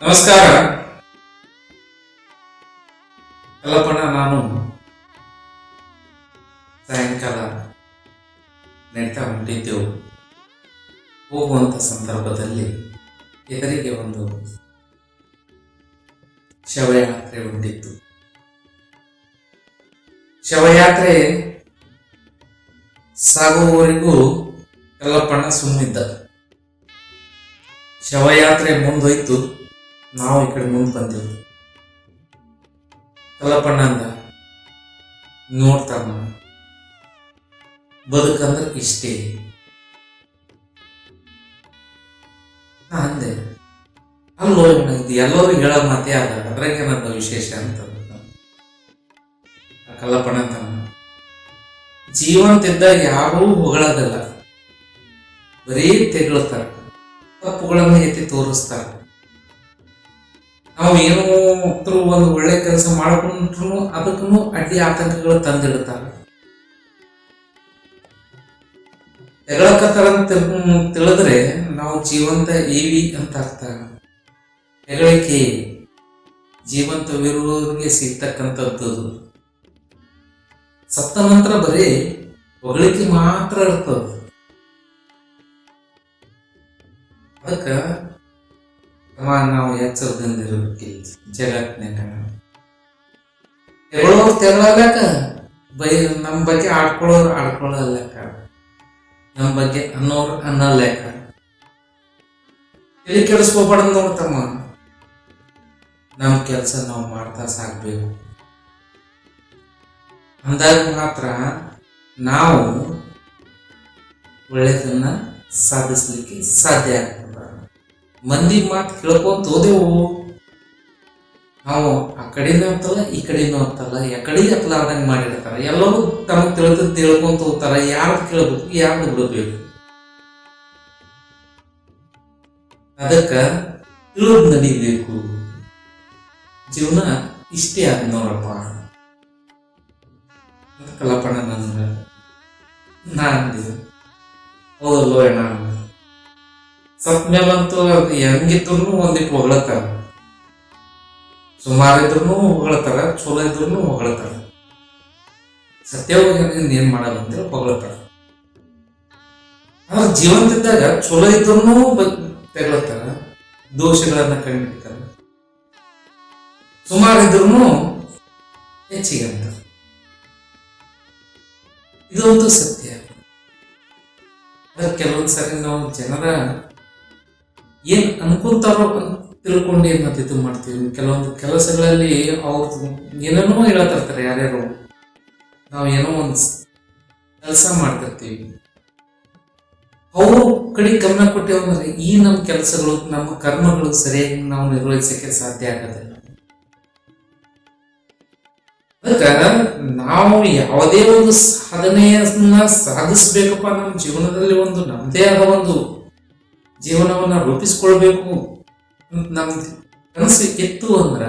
ನಮಸ್ಕಾರ. ಕಲ್ಲಪ್ಪಣ್ಣ, ನಾನು ಸಾಯಂಕಾಲ ನಡೀತಾ ಹೊಂಟಿದ್ದೆವು ಹೋಗುವಂಥ ಸಂದರ್ಭದಲ್ಲಿ ಎದುರಿಗೆ ಒಂದು ಶವಯಾತ್ರೆ ಹೊಂಟಿತ್ತು ಶವಯಾತ್ರೆ ಸಾಗುವವರೆಗೂ ಕಲ್ಲಪ್ಪಣ್ಣ ಸುಮ್ಮಿದ್ದ ಶವಯಾತ್ರೆ ಮುಂದೋಯ್ತು. ನಾವು ಈ ಕಡೆ ಮುಂದೆ ಬಂದೆವು ಕಲ್ಲಪ್ಪಣ್ಣ ಅಂದ ನೋಡ್ತಾನ ಬದುಕಂದ್ರೆ ಇಷ್ಟೇ. ಅಂದೆ, ಅಲ್ಲೋ ಇದು ಎಲ್ಲರೂ ಹೇಳೋ ಮಾತೇ ಅದ ಅದ್ರಾಗ ಏನದ ವಿಶೇಷ ಅಂತ ಕಲ್ಲಪ್ಪಣ್ಣ ಅಂತ ಜೀವಂತಿದ್ದಾಗ ಯಾರೂ ಹೊಗಳೋದಲ್ಲ. ಬರೀ ತೆಗಳ್ತಾರ ತಪ್ಪುಗಳನ್ನು ಎತ್ತಿ ತೋರಿಸ್ತಾರ. ನಾವು ಏನೋ ಒಂದು ಒಳ್ಳೆ ಕೆಲಸ ಮಾಡ್ಕೊಂಡ್ರು ಅದಕ್ಕೂ ಅಡ್ಡಿ ಆತಂಕಗಳು ತಂದಿಡ್ತಾರೆ. ಅಂತ ತಿಳ್- ತಿಳಿದ್ರೆ ನಾವು ಜೀವಂತ ಏವಿ ಅಂತ ಅರ್ಥ. ಹೆಗಳಿಕೆ ಜೀವಂತವಿರುವವರಿಗೆ ಸಿಗ್ತಕ್ಕಂಥದ್ದು ಸತ್ತ ನಂತರ ಬರೀ ಹೊಗಳಿಕೆ ಮಾತ್ರ ಇರ್ತದ. ಅದಕ್ಕ ಅವ ನಾವು ಎಚ್ಚರದಿಂದ ಇರಬೇಕಿಲ್ಲ ಜಗತ್ನ್ಯಾಗ ತೆಗಳೋರು ತೆಗಳಲಕ್ಕ ಬೈ ನಮ್ಮ ಬಗ್ಗೆ ಆಡ್ಕೊಳ್ಳೋರು ಆಡ್ಕೊಳ್ಳಲಕ್ಕ ನಮ್ಮ ಬಗ್ಗೆ ಅನ್ನೋರು ಅನ್ನಲೆಕ್ಕ ಇಲ್ಲಿ ಕೆಡಿಸ್ಕೋಬಾರ್ದು ನೋಡ್ತಮ್ಮ ನಮ್ಮ ಕೆಲಸ ನಾವು ಮಾಡ್ತಾ ಸಾಕ್ಬೇಕು. ಅಂದಾಗ ಮಾತ್ರ ನಾವು ಒಳ್ಳೆಯದನ್ನ ಸಾಧಿಸ್ಲಿಕ್ಕೆ ಸಾಧ್ಯ ಆಗ್ತದ. ಮಂದಿ ಮಾತು ಕೇಳ್ಕೊಂತ ಹೋದೆವು ನಾವು ಆ ಕಡೆನೂ ಅಂತಲ್ಲ, ಈ ಕಡೆನೂ ಅಂತಲ್ಲ ಎಕಡೆ ಎತ್ತಲಾರ್ದಂಗೆ ಮಾಡಿರ್ತಾರ. ಎಲ್ಲರೂ ತಮಗೆ ತಿಳಿದು ತಿಳ್ಕೊಂತ ಹೋಗ್ತಾರ ಯಾರ್ದು ಕೇಳ್ಬೇಕು, ಯಾರ್ದು ಬಿಡಬೇಕು. ಅದಕ್ಕ ತಿಳಿದು ನಡಿಬೇಕು. ಜೀವನ ಇಷ್ಟೇ ಆದ ನೋಡಪ್ಪ. ಕಲ್ಪಣ ಕಲ್ಲಪ್ಪಣ್ಣ ನಾನು ಹೌದಲ್ಲೋ ಅಣ್ಣ. ಸತ್ ಮೇಲಂತೂ ಹೆಂಗಿದ್ರು ಒಂದಿಟ್ಟು ಹೊಗಳತ್ತಾರ ಸುಮಾರು ಇದ್ರು ಹೊಗಳತ್ತಾರ ಚಲೋ ಇದ್ರು ಹೊಗಳತ್ತಾರ ಸತ್ಯವಾಗಿ ಏನ್ ಮಾಡಲ್ಲ ಅಂತೇಳಿ ಹೊಗಳತ್ತಾರ ಅವ್ರ ಜೀವಂತಿದ್ದಾಗ ಚಲೋ ಇದ್ರು ತೆಗಳತ್ತಾರ ದೋಷಗಳನ್ನ ಕಂಡಿಡ್ತಾರ. ಸುಮಾರು ಇದ್ರು ಹೆಚ್ಚಿಗೆ ಅಂತ ಇದೊಂದು ಸತ್ಯ. ಕೆಲವೊಂದ್ಸರಿ ಕೆಲವೊಂದ್ ಸರಿ ನಾವು ಜನರ ಏನ್ ಅನ್ಕೊಂತಾರೋ ತಿಳ್ಕೊಂಡು ಏನ್ ಇದು ಮಾಡ್ತೀವಿ. ಕೆಲವೊಂದು ಕೆಲಸಗಳಲ್ಲಿ ಅವ್ರದ್ದು ಏನೇನೋ ಹೇಳತಿರ್ತಾರೆ ಯಾರ್ಯಾರು. ನಾವು ಏನೋ ಒಂದು ಕೆಲಸ ಮಾಡ್ತಿರ್ತೀವಿ. ಅವರು ಕಡೆ ಗಮನ ಕೊಟ್ಟೆವು ಅಂದ್ರೆ ಈ ನಮ್ಮ ಕೆಲಸಗಳು, ನಮ್ಮ ಕರ್ಮಗಳು ಸರಿಯಾಗಿ ನಾವು ನಿರ್ವಹಿಸಕ್ಕೆ ಸಾಧ್ಯ ಆಗೋದಿಲ್ಲ. ಅದಕ್ಕ ನಾವು ಯಾವುದೇ ಒಂದು ಸಾಧನೆಯನ್ನ ಸಾಧಿಸ್ಬೇಕಪ್ಪ ನಮ್ಮ ಜೀವನದಲ್ಲಿ ಒಂದು ನಮ್ಮದೇ ಆದ ಒಂದು ಜೀವನವನ್ನ ರೂಪಿಸ್ಕೊಳ್ಬೇಕು ಅಂತ ನಮ್ ಕನಸು ಇತ್ತು ಅಂದ್ರ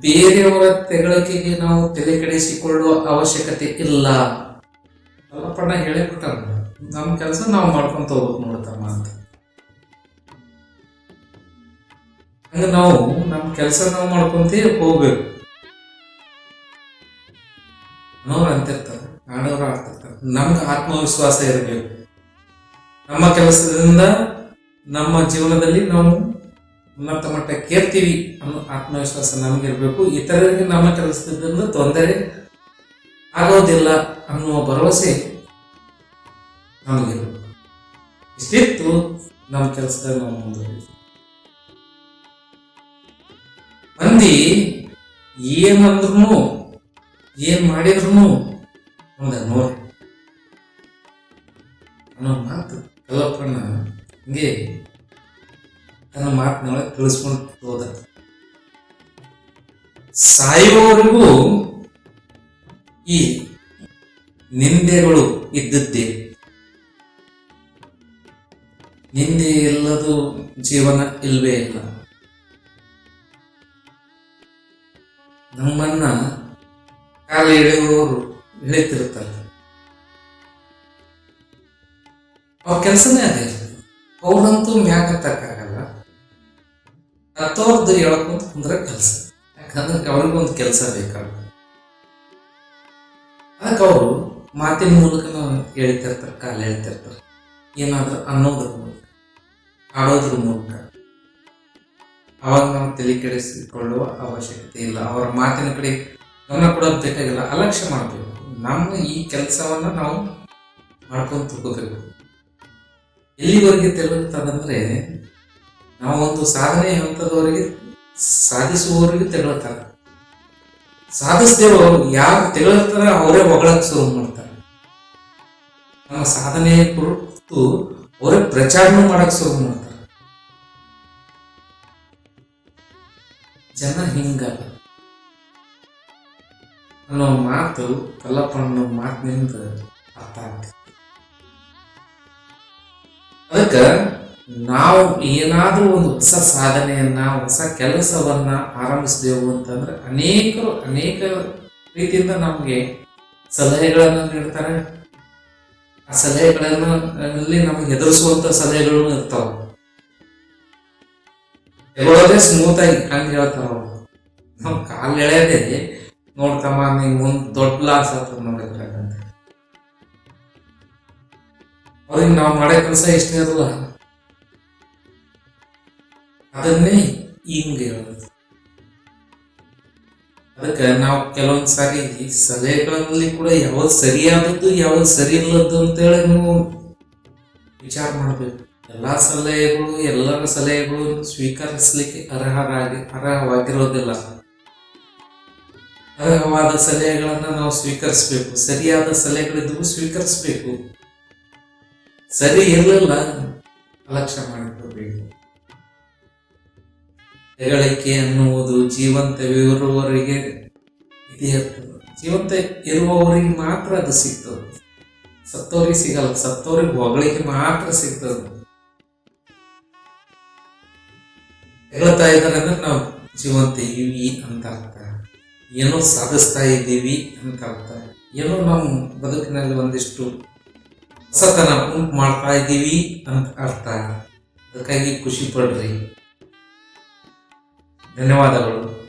ಬೇರೆಯವರ ತೆಗಳಿಕೆಗೆ ನಾವು ತಲೆ ಕೆಡಿಸಿಕೊಳ್ಳುವ ಅವಶ್ಯಕತೆ ಇಲ್ಲ. ಅಲ್ಲಪ್ಪಣ್ಣ ಹೇಳೇ ಬಿಟ್ಟಾರ ನಮ್ಮ ಕೆಲಸ ನಾವು ಮಾಡ್ಕೊಂತ ಹೋಗ್ಬೇಕು ನೋಡ್ತಮ್ಮ ಅಂತ. ಹಂಗ ನಾವು ನಮ್ಮ ಕೆಲಸ ನಾವು ಮಾಡ್ಕೊಂತೇ ಹೋಗ್ಬೇಕು. ಅನ್ನೋರು ಅಂತಿರ್ತಾರೆ ಆಡೋರು ಆಡ್ತಿರ್ತಾರೆ ನಮ್ಗೆ ಆತ್ಮವಿಶ್ವಾಸ ಇರಬೇಕು. ನಮ್ಮ ಕೆಲಸದಿಂದ ನಮ್ಮ ಜೀವನದಲ್ಲಿ ನಾವು ಉನ್ನತ ಮಟ್ಟಕ್ಕೆ ಏರ್ತೀವಿ ಅನ್ನೋ ಆತ್ಮವಿಶ್ವಾಸ ನಮಗಿರ್ಬೇಕು. ಇತರರಿಗೆ ನಮ್ಮ ಕೆಲಸದಿಂದ ತೊಂದರೆ ಆಗೋದಿಲ್ಲ ಅನ್ನುವ ಭರವಸೆ ನಮಗಿರ್ಬೇಕು. ಇಷ್ಟಿತ್ತು ನಮ್ಮ ಕೆಲಸದ ನಾವು ಮುಂದುವರಿ ಮಂದಿ ಏನಂದ್ರು ಏನ್ ಮಾಡಿದ್ರು ಒಂದ ನೋಡಿ. ಹಿಂಗೆ ತನ್ನ ಮಾತಿನೊಳಗೆ ತಿಳಿಸ್ಕೊಂಡು ಹೋದ. ಸಾಯುವವರೆಗೂ ಈ ನಿಂದೆಗಳು ಇದ್ದದ್ದೇ. ನಿಂದೆ ಇಲ್ಲದು ಜೀವನ ಇಲ್ವೇ ಇಲ್ಲ. ನಮ್ಮನ್ನ ಕಾಲ ಎಳೆಯುವವರು ಎಳಿತಿರ್ತಾರೆ ಅವ್ರ ಕೆಲಸನೇ ಅದೇ. ಅವ್ರಂತೂ ಮ್ಯಾಗ ತಕ್ಕಾಗಲ್ಲ. ಹತ್ತೋರ್ದು ಹೇಳ್ಕೊಂತ ಕುಂದ್ರೆ ಕೆಲಸ. ಯಾಕಂದ್ರೆ ಅವ್ರಿಗೊಂದು ಕೆಲಸ ಬೇಕಾಗುತ್ತೆ ಅದಕ್ಕೆ ಅವರು ಮಾತಿನ ಮೂಲಕ ಹೇಳ್ತಿರ್ತಾರೆ, ಕಾಲ ಹೇಳ್ತಿರ್ತಾರೆ. ಏನಾದರೂ ಅನ್ನೋದ್ರ ಮೂಲಕ ಆಡೋದ್ರ ಮೂಲಕ. ಅವಾಗ ನಾವು ತಲೆ ಕೆಡಿಸಿಕೊಳ್ಳುವ ಅವಶ್ಯಕತೆ ಇಲ್ಲ. ಅವರ ಮಾತಿನ ಕಡೆ ಗಮನ ಕೊಡೋದು ಬೇಕಾಗಿಲ್ಲ. ಅಲಕ್ಷ್ಯ ಮಾಡಬೇಕು. ನಮ್ಮ ಈ ಕೆಲಸವನ್ನ ನಾವು ಮಾಡ್ಕೊಂಡು ಹೋಗಬೇಕು ಎಲ್ಲಿವರೆಗೆ ತೆರಳುತ್ತದಂದ್ರೆ ನಾವೊಂದು ಸಾಧನೆ ಹಂತದವರೆಗೆ ಸಾಧಿಸುವವರೆಗೂ ತೆರಳುತ್ತಾರೆ ಸಾಧಿಸ್ದೇವರು ಯಾರು ತೆರಳುತ್ತಾರೆ ಅವರೇ ಹೊಗಳಕ್ಕೆ ಶುರು ಮಾಡ್ತಾರೆ. ನಮ್ಮ ಸಾಧನೆ ಕುರಿತು ಅವರೇ ಪ್ರಚಾರನೂ ಮಾಡಕ್ ಶುರು ಮಾಡ್ತಾರೆ. ಜನ ಹಿಂಗಲ್ಲ ಅನ್ನೋ ಮಾತು ಕಲ್ಲಪ್ಪನ ಮಾತಿನಿಂದ ಅರ್ಥ ಆಗ್ತದೆ ಅದಕ್ಕೆ ನಾವು ಏನಾದರೂ ಒಂದು ಹೊಸ ಸಾಧನೆಯನ್ನ, ಹೊಸ ಕೆಲಸವನ್ನ ಆರಂಭಿಸಿದೆವು ಅಂತಂದ್ರೆ ಅನೇಕರು ಅನೇಕ ರೀತಿಯಿಂದ ನಮಗೆ ಸಲಹೆಗಳನ್ನು ನೀಡ್ತಾರೆ. ಆ ಸಲಹೆಗಳನ್ನು ಅಲ್ಲಿ ನಮಗೆ ಹೆದರಿಸುವಂತ ಸಲಹೆಗಳು ಇರ್ತಾವ. ಹೇಳೋದೇ ಸ್ಮೂತ್ ಆಗಿ ಹಂಗೆ ಹೇಳ್ತಾರ ಅವ್ರು. ನಾವು ಕಾಲು ಎಳೆಯದೇ ನೋಡ್ತಮ್ಮ ನಿಮ್ ಮುಂದ್ ದೊಡ್ಡ ಲಾಸ್ ಆಗ್ತದೆ ನೋಡಿದ್ರೆ. ಅವ್ರಿಗೆ ನಾವು ಮಾಡೋ ಕೆಲಸ ಎಷ್ಟೇ ಇರಲ್ಲ. ಅದನ್ನೇ ಹಿಂಗೆ ಹೇಳೋದು ಅದಕ್ಕೆ ನಾವು ಕೆಲವೊಂದು ಸಾರಿ ಈ ಸಲಹೆಗಳಲ್ಲಿ ಕೂಡ ಯಾವ್ದು ಸರಿಯಾದದ್ದು, ಯಾವ್ದು ಸರಿ ಇಲ್ಲದ್ದು ಅಂತೇಳಿ ನೀವು ವಿಚಾರ ಮಾಡಬೇಕು. ಎಲ್ಲಾ ಸಲಹೆಗಳು, ಎಲ್ಲರ ಸಲಹೆಗಳು ಸ್ವೀಕರಿಸಲಿಕ್ಕೆ ಅರ್ಹರಾಗಿ, ಅರ್ಹವಾಗಿರೋದಿಲ್ಲ. ಅರ್ಹವಾದ ಸಲಹೆಗಳನ್ನ ನಾವು ಸ್ವೀಕರಿಸಬೇಕು. ಸರಿಯಾದ ಸಲಹೆಗಳಿದ್ರು ಸ್ವೀಕರಿಸಬೇಕು. ಸರಿ ಇರಲಿಲ್ಲ ಅಲಕ್ಷ್ಯ ಮಾಡಿಕೊಳ್ಬೇಕು ಹೆಗಳಿಕೆ ಅನ್ನುವುದು ಜೀವಂತವಿರುವವರಿಗೆ ಇರ್ತದೆ ಜೀವಂತ ಇರುವವರಿಗೆ ಮಾತ್ರ ಅದು ಸಿಗ್ತದೆ. ಸತ್ತೋರಿಗೆ ಸಿಗಲ್ಲ, ಸತ್ತೋರಿಗೆ ಹೊಗಳಿಕೆ ಮಾತ್ರ ಸಿಗ್ತದೆ. ಹೇಳ್ತಾ ಇದ್ದಾರೆ ಅಂದ್ರೆ ನಾವು ಜೀವಂತ ಇವಿ ಅಂತ ಅರ್ಥ. ಏನೋ ಸಾಧಿಸ್ತಾ ಇದ್ದೀವಿ ಅಂತ ಅರ್ಥ. ಏನೋ ನಮ್ಮ ಬದುಕಿನಲ್ಲಿ ಒಂದಿಷ್ಟು ಹೊಸತನ ಉಂಟು ಮಾಡ್ತಾ ಇದ್ದೀವಿ ಅಂತ ಅರ್ಥ. ಅದಕ್ಕಾಗಿ ಖುಷಿ ಪಡ್ರಿ. ಧನ್ಯವಾದಗಳು.